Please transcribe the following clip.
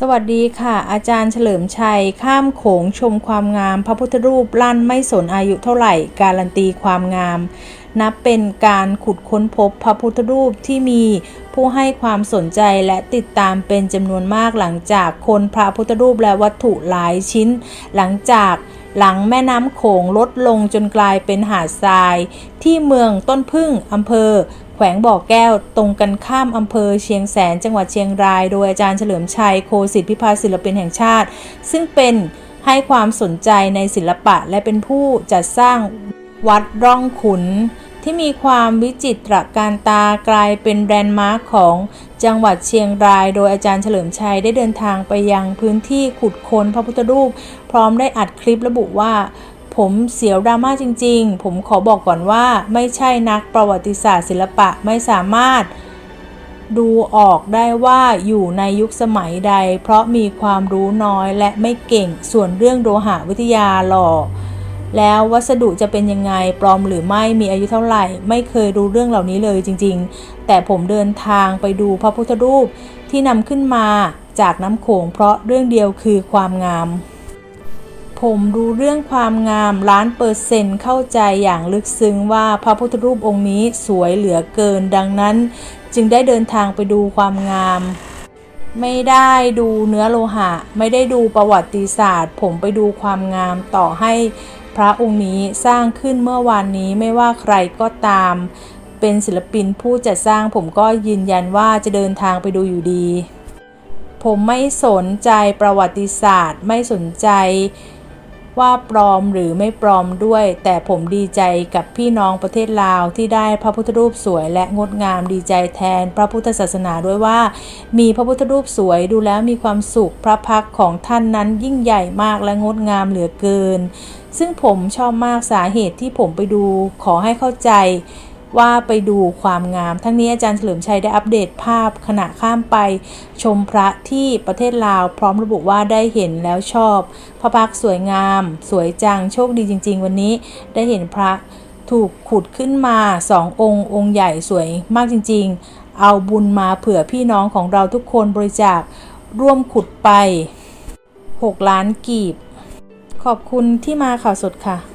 สวัสดีค่ะ อาจารย์เฉลิมชัย ข้ามโขงชมความงาม พระพุทธรูปลั่นไม่สนอายุเท่าไหร่ การันตีความงาม นับเป็นการขุดค้นพบพระพุทธรูปที่มีผู้ให้ความสนใจและติดตามเป็นจำนวนมากหลังจากคนพระพุทธรูปและวัตถุหลายชิ้น หลังจาก หลังแม่น้ำโขงลดลงจนกลายเป็นหาดทราย ที่เมืองต้นพึ่งอำเภอ แขวงบ่อแก้วตรงกันข้ามอำเภอเชียงแสนจังหวัดเชียงราย โดยอาจารย์เฉลิมชัยโคสิทธิพิพาศิลปินแห่งชาติ ซึ่งเป็นให้ความสนใจในศิลปะและเป็นผู้จัดสร้างวัดร่องขุนที่มีความวิจิตรการตากลายเป็นแบรนด์มาร์คของ จังหวัดเชียงราย โดยอาจารย์เฉลิมชัยได้เดินทางไปยังพื้นที่ขุดค้นพระพุทธรูป พร้อมได้อัดคลิประบุว่า ผมเสียวดราม่าจริง ๆ ผมขอบอกก่อนว่าไม่ใช่นักประวัติศาสตร์ศิลปะไม่สามารถดูออกได้ว่าอยู่ในยุคสมัยใด เพราะมีความรู้น้อยและไม่เก่งส่วนเรื่องโลหะวิทยาหล่อ แล้ววัสดุจะเป็นยังไงปลอมหรือไม่มีอายุเท่าไหร่ ไม่เคยรู้เรื่องเหล่านี้เลยจริงๆ แต่ผมเดินทางไปดูพระพุทธรูปที่นำขึ้นมาจากน้ำโขงเพราะเรื่องเดียวคือความงาม ผมรู้เรื่องความงามล้านเปอร์เซ็นต์เข้าใจอย่างลึกซึ้งว่าพระพุทธรูปองค์นี้สวยเหลือเกินดังนั้น จึงได้เดินทางไปดูความงามไม่ได้ดูเนื้อโลหะ ไม่ได้ดูประวัติศาสตร์ ผมไปดูความงามต่อให้ พระองค์นี้สร้างขึ้นเมื่อวานนี้ไม่ว่าใครก็ตาม เป็นศิลปินผู้จัดสร้างผมก็ยืนยันว่าจะเดินทางไปดูอยู่ดี ผมไม่สนใจประวัติศาสตร์ ไม่สนใจ ว่าปลอมหรือไม่ปลอมด้วย แต่ผมดีใจกับพี่น้องประเทศลาวที่ได้พระพุทธรูปสวยและงดงามดีใจแทนพระพุทธศาสนาด้วยว่า มีพระพุทธรูปสวยดูแล้วมีความสุขพระพักของท่านนั้นยิ่งใหญ่มากและงดงามเหลือเกิน ซึ่งผมชอบมากสาเหตุที่ผมไปดูขอให้เข้าใจ ว่าไปดูความงาม ทั้งนี้อาจารย์เฉลิมชัยได้อัปเดตภาพขณะข้ามไป ชมพระที่ประเทศลาว พร้อมระบุว่าได้เห็นแล้วชอบ พระพักสวยงาม สวยจังโชคดีจริง ๆ วันนี้ได้เห็นพระถูกขุดขึ้นมาสององค์องค์ใหญ่สวยมากจริง ๆ เอาบุญมาเผื่อพี่น้องของเราทุกคนบริจาคร่วมขุดไป 6 ล้านกีบ ขอบคุณที่มาข่าวสดค่ะ